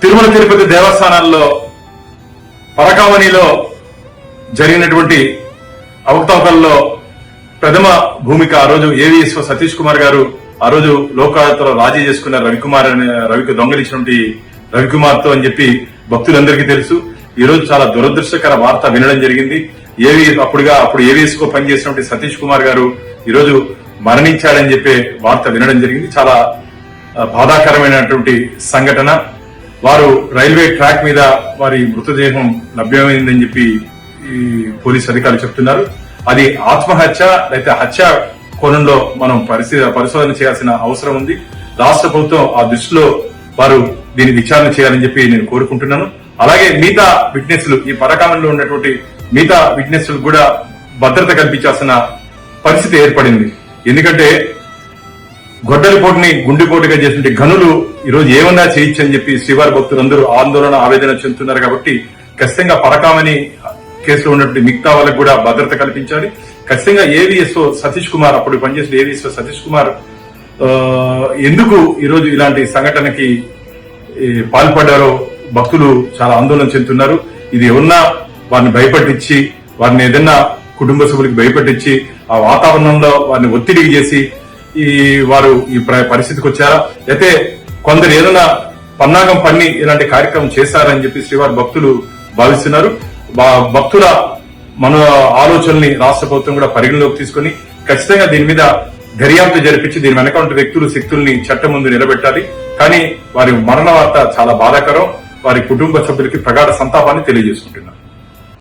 తిరుమల తిరుపతి దేవస్థానాల్లో పరకామణిలో జరిగినటువంటి అవకతవకల్లో ప్రథమ భూమిక ఆ రోజు ఏవిఎస్ఓ సతీష్ కుమార్ గారు ఆ రోజు లోకాయతలో రాజీ చేసుకున్న రవికుమార్ అనే రవికి దొంగలిచ్చినటువంటి రవికుమార్తో అని చెప్పి భక్తులందరికీ తెలుసు. ఈ రోజు చాలా దురదృష్టకర వార్త వినడం జరిగింది. ఏవి అప్పుడుగా అప్పుడు ఏవిఎస్ కో పనిచేసినటువంటి సతీష్ కుమార్ గారు ఈరోజు మరణించాడని చెప్పే వార్త వినడం జరిగింది. చాలా బాధాకరమైనటువంటి సంఘటన. వారు రైల్వే ట్రాక్ మీద వారి మృతదేహం లభ్యమైందని చెప్పి ఈ పోలీస్ అధికారులు చెప్తున్నారు. అది ఆత్మహత్య లేకపోతే హత్య కోణంలో మనం పరిశీ- పరిశోధన చేయాల్సిన అవసరం ఉంది. రాష్ట్ర ప్రభుత్వం ఆ దృష్టిలో వారు దీన్ని విచారణ చేయాలని చెప్పి నేను కోరుకుంటున్నాను. అలాగే మిగతా విట్నెస్లు ఈ పరకాలంలో ఉన్నటువంటి మిగతా విట్నెస్లు కూడా భద్రత కల్పించాల్సిన పరిస్థితి ఏర్పడింది. ఎందుకంటే గొడ్డలిపోటుని గుండెపోటుగా చేసిన గనులు ఈరోజు ఏమన్నా చేయొచ్చు అని చెప్పి శ్రీవారి భక్తులందరూ ఆందోళన ఆవేదన చెందుతున్నారు కాబట్టి ఖచ్చితంగా పరకామని కేసులో ఉన్నటువంటి మిగతా వాళ్ళకు కూడా భద్రత కల్పించాలి. ఖచ్చితంగా ఏవిఎస్ఓ సతీష్ కుమార్ అప్పుడు పనిచేసిన ఏవిఎస్ఓ సతీష్ కుమార్ ఎందుకు ఈరోజు ఇలాంటి సంఘటనకి పాల్పడ్డారో భక్తులు చాలా ఆందోళన చెందుతున్నారు. ఇది ఏమన్నా వారిని భయపట్టించి వారిని ఏదన్నా కుటుంబ సభ్యులకి భయపట్టించి ఆ వాతావరణంలో వారిని ఒత్తిడికి చేసి ఈ వారు ఈ ప్ర- పరిస్థితికి వచ్చారా? అయితే కొందరు ఏదైనా పన్నాగం పన్ని ఇలాంటి కార్యక్రమం చేశారని చెప్పి శ్రీవారి భక్తులు భావిస్తున్నారు. భక్తుల మన ఆలోచనల్ని రాష్ట్ర ప్రభుత్వం కూడా పరిగణలోకి తీసుకుని ఖచ్చితంగా దీని మీద దర్యాప్తు జరిపించి దీని వెనక ఉన్న వ్యక్తులు శక్తుల్ని చట్టం ముందు నిలబెట్టాలి. కానీ వారి మరణ వార్త చాలా బాధాకరం. వారి కుటుంబ సభ్యులకి ప్రగాఢ సంతాపాన్ని తెలియజేసుకుంటున్నారు.